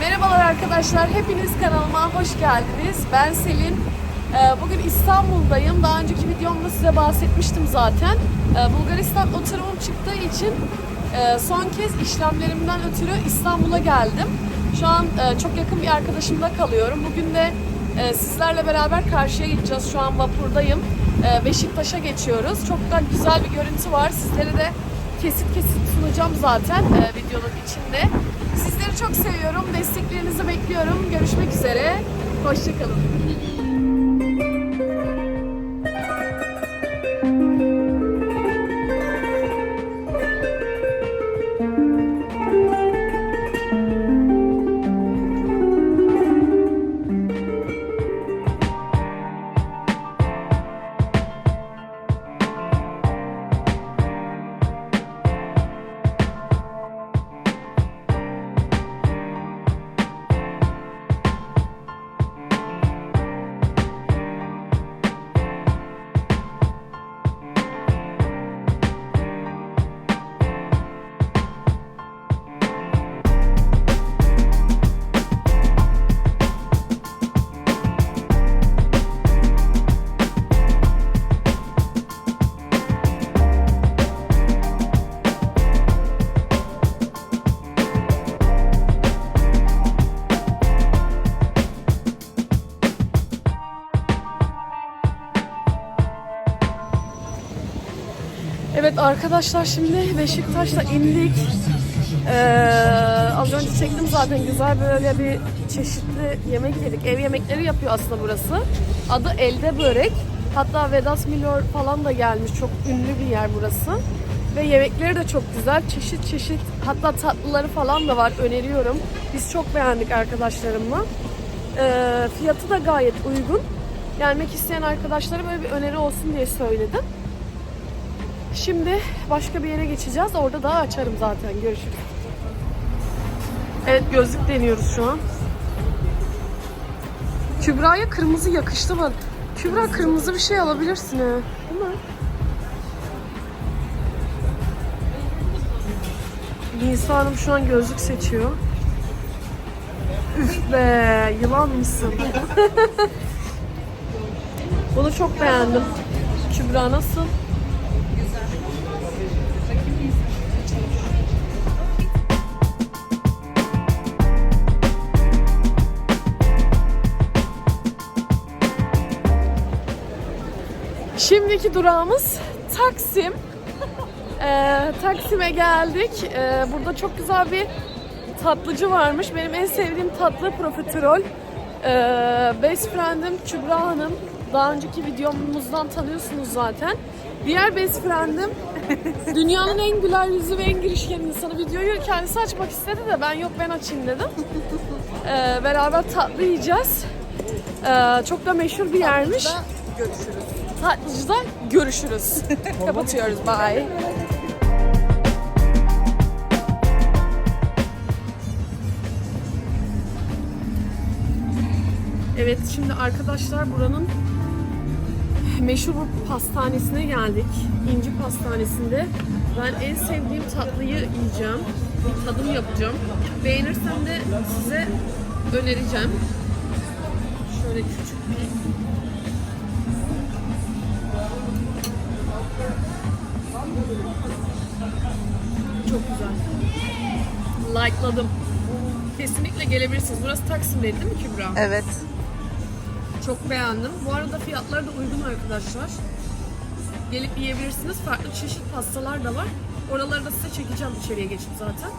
Merhabalar arkadaşlar, hepiniz kanalıma hoş geldiniz. Ben Selin. Ee, Bugün İstanbul'dayım. Daha önceki videomda size bahsetmiştim zaten. Ee, Bulgaristan oturumum çıktığı için e, son kez işlemlerimden ötürü İstanbul'a geldim. Şu an e, çok yakın bir arkadaşımla kalıyorum. Bugün de e, sizlerle beraber karşıya gideceğiz. Şu an vapurdayım. E, Beşiktaş'a geçiyoruz. Çok da güzel bir görüntü var. Sizlere de kesit kesit sunacağım zaten e, videonun içinde. Sizleri çok seviyorum. Desteklerinizi bekliyorum. Görüşmek üzere. Hoşçakalın. Evet arkadaşlar şimdi Beşiktaş'ta indik. Ee, az önce çektim zaten güzel böyle bir çeşitli yemek yedik. Ev yemekleri yapıyor aslında burası. Adı Elde Börek. Hatta Vedat Milor falan da gelmiş. Çok ünlü bir yer burası. Ve yemekleri de çok güzel. Çeşit çeşit hatta tatlıları falan da var. Öneriyorum. Biz çok beğendik arkadaşlarımla. Ee, fiyatı da gayet uygun. Gelmek isteyen arkadaşlara böyle bir öneri olsun diye söyledim. Şimdi başka bir yere geçeceğiz. Orada daha açarım zaten. Görüşürüz. Evet gözlük deniyoruz şu an. Kübra'ya kırmızı yakıştı mı? Kübra kırmızı bir şey alabilirsin ha. Değil mi? Nisa Hanım şu an gözlük seçiyor. Üf be, yılan mısın? Bunu çok beğendim. Kübra nasıl? Şimdiki durağımız Taksim. Ee, Taksim'e geldik. Ee, burada çok güzel bir tatlıcı varmış. Benim en sevdiğim tatlı profiterol. Ee, best friend'im Kübra Hanım. Daha önceki videomuzdan tanıyorsunuz zaten. Diğer best friend'im dünyanın en güler yüzü ve en girişken insanı. Videoyu kendisi açmak istedi de ben yok ben açayım dedim. Ee, beraber tatlı yiyeceğiz. Ee, çok da meşhur bir yermiş. Görüşürüz. Tatlıcıda görüşürüz. Kapatıyoruz. Bye. Evet şimdi arkadaşlar buranın meşhur pastanesine geldik. İnci Pastanesi'nde. Ben en sevdiğim tatlıyı yiyeceğim. Bir tadım yapacağım. Beğenirsem de size önereceğim. Şöyle küçük bir Çok güzel. Like'ladım. Kesinlikle gelebilirsiniz. Burası Taksim'deydi değil mi Kübra? Evet. Çok beğendim. Bu arada fiyatları da uygun arkadaşlar. Gelip yiyebilirsiniz. Farklı çeşit pastalar da var. Oraları da size çekeceğim içeriye geçip zaten.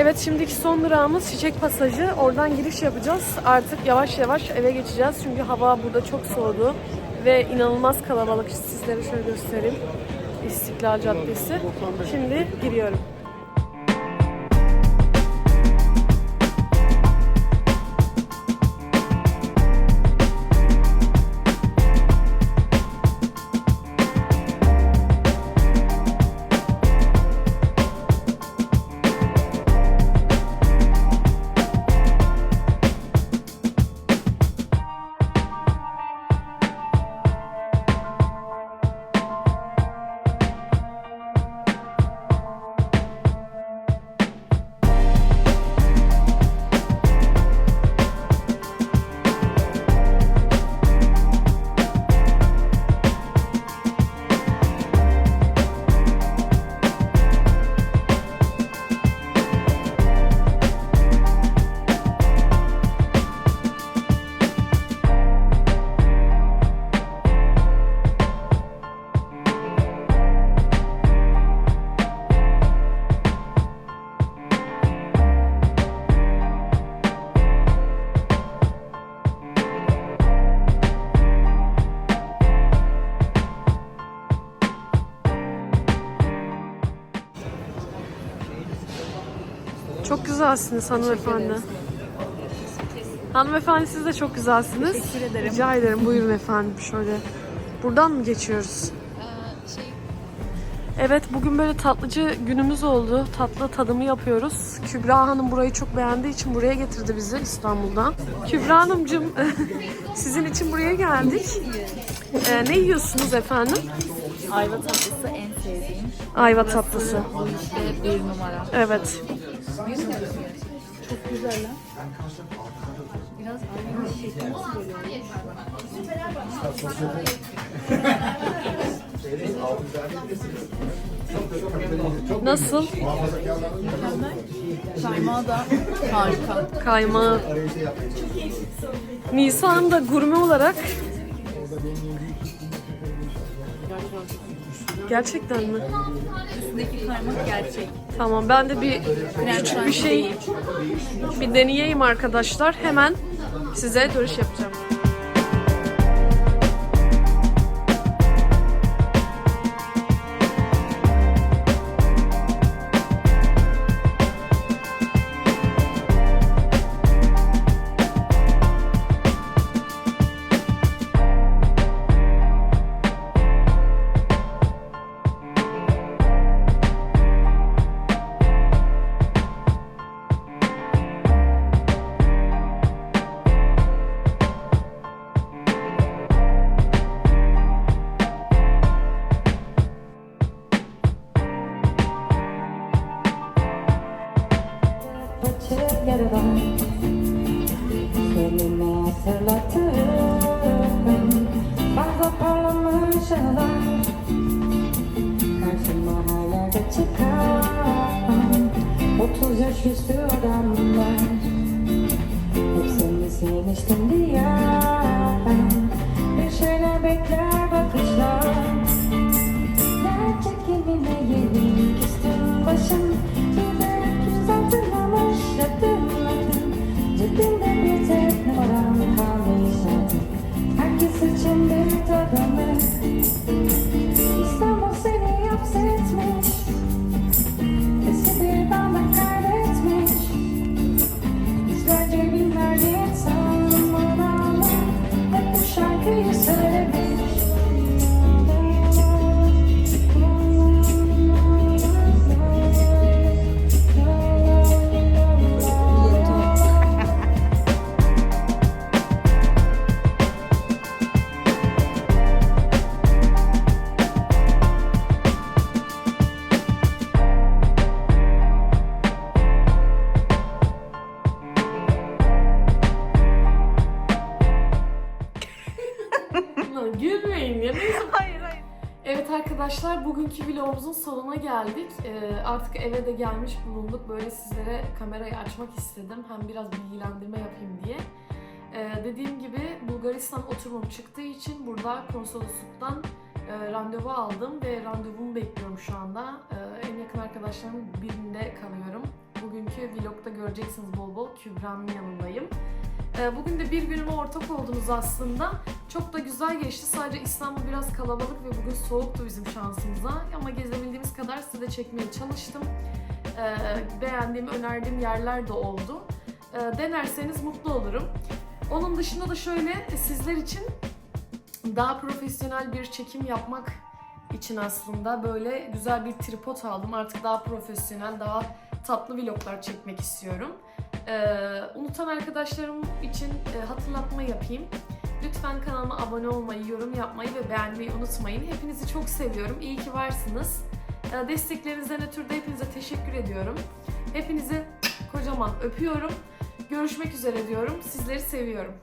Evet şimdiki son durağımız Çiçek Pasajı. Oradan giriş yapacağız. Artık yavaş yavaş eve geçeceğiz. Çünkü hava burada çok soğudu. Ve inanılmaz kalabalık. Sizlere şöyle göstereyim. İstiklal Caddesi. Şimdi giriyorum. Güzelsiniz hanımefendi. Hanımefendi siz de çok güzelsiniz. Teşekkür ederim. Rica ederim. Buyurun efendim şöyle. Buradan mı geçiyoruz? şey, Evet bugün böyle tatlıcı günümüz oldu. Tatlı tadımı yapıyoruz. Kübra Hanım burayı çok beğendiği için buraya getirdi bizi İstanbul'dan. Kübra Hanımcığım sizin için buraya geldik. Ee, ne yiyorsunuz efendim? ayva tatlısı en sevdiğim. Ayva tatlısı. Bu işte bir numara. Evet. Çok güzel lan. Biraz ayva şekli böyle? Nasıl? Kaymağı da harika. Kaymağı. Nisan da gurme olarak Gerçekten mi? Üstündeki kaymak gerçek. Tamam ben de bir küçük bir şey bir deneyeyim arkadaşlar. Hemen size dönüş yapacağım. Çıkan 30 yaş üstü adamlar. Hep seni sevmiştim diye arkadaşlar bugünkü vlogumuzun sonuna geldik. Ee, artık eve de gelmiş bulunduk. Böyle sizlere kamerayı açmak istedim. Hem biraz bilgilendirme yapayım diye. Ee, dediğim gibi Bulgaristan oturumum çıktığı için burada konsolosluktan e, randevu aldım ve randevumu bekliyorum şu anda. Ee, en yakın arkadaşlarımın birinde kalıyorum. Bugünkü vlogda göreceksiniz bol bol Kübra'nın yanındayım. Ee, Bugün de bir günüme ortak oldunuz aslında. Çok da güzel geçti. Sadece İstanbul biraz kalabalık ve bugün soğuktu bizim şansımıza. Ama gezebildiğimiz kadar size de çekmeye çalıştım. Ee, beğendiğim, önerdiğim yerler de oldu. Ee, denerseniz mutlu olurum. Onun dışında da şöyle sizler için daha profesyonel bir çekim yapmak için aslında böyle güzel bir tripod aldım. Artık daha profesyonel, daha tatlı vloglar çekmek istiyorum. Ee, unutan arkadaşlarım için e, hatırlatma yapayım. Lütfen kanalıma abone olmayı, yorum yapmayı ve beğenmeyi unutmayın. Hepinizi çok seviyorum. İyi ki varsınız. Ee, desteklerinizden ötürü de hepinize teşekkür ediyorum. Hepinizi kocaman öpüyorum. Görüşmek üzere diyorum. Sizleri seviyorum.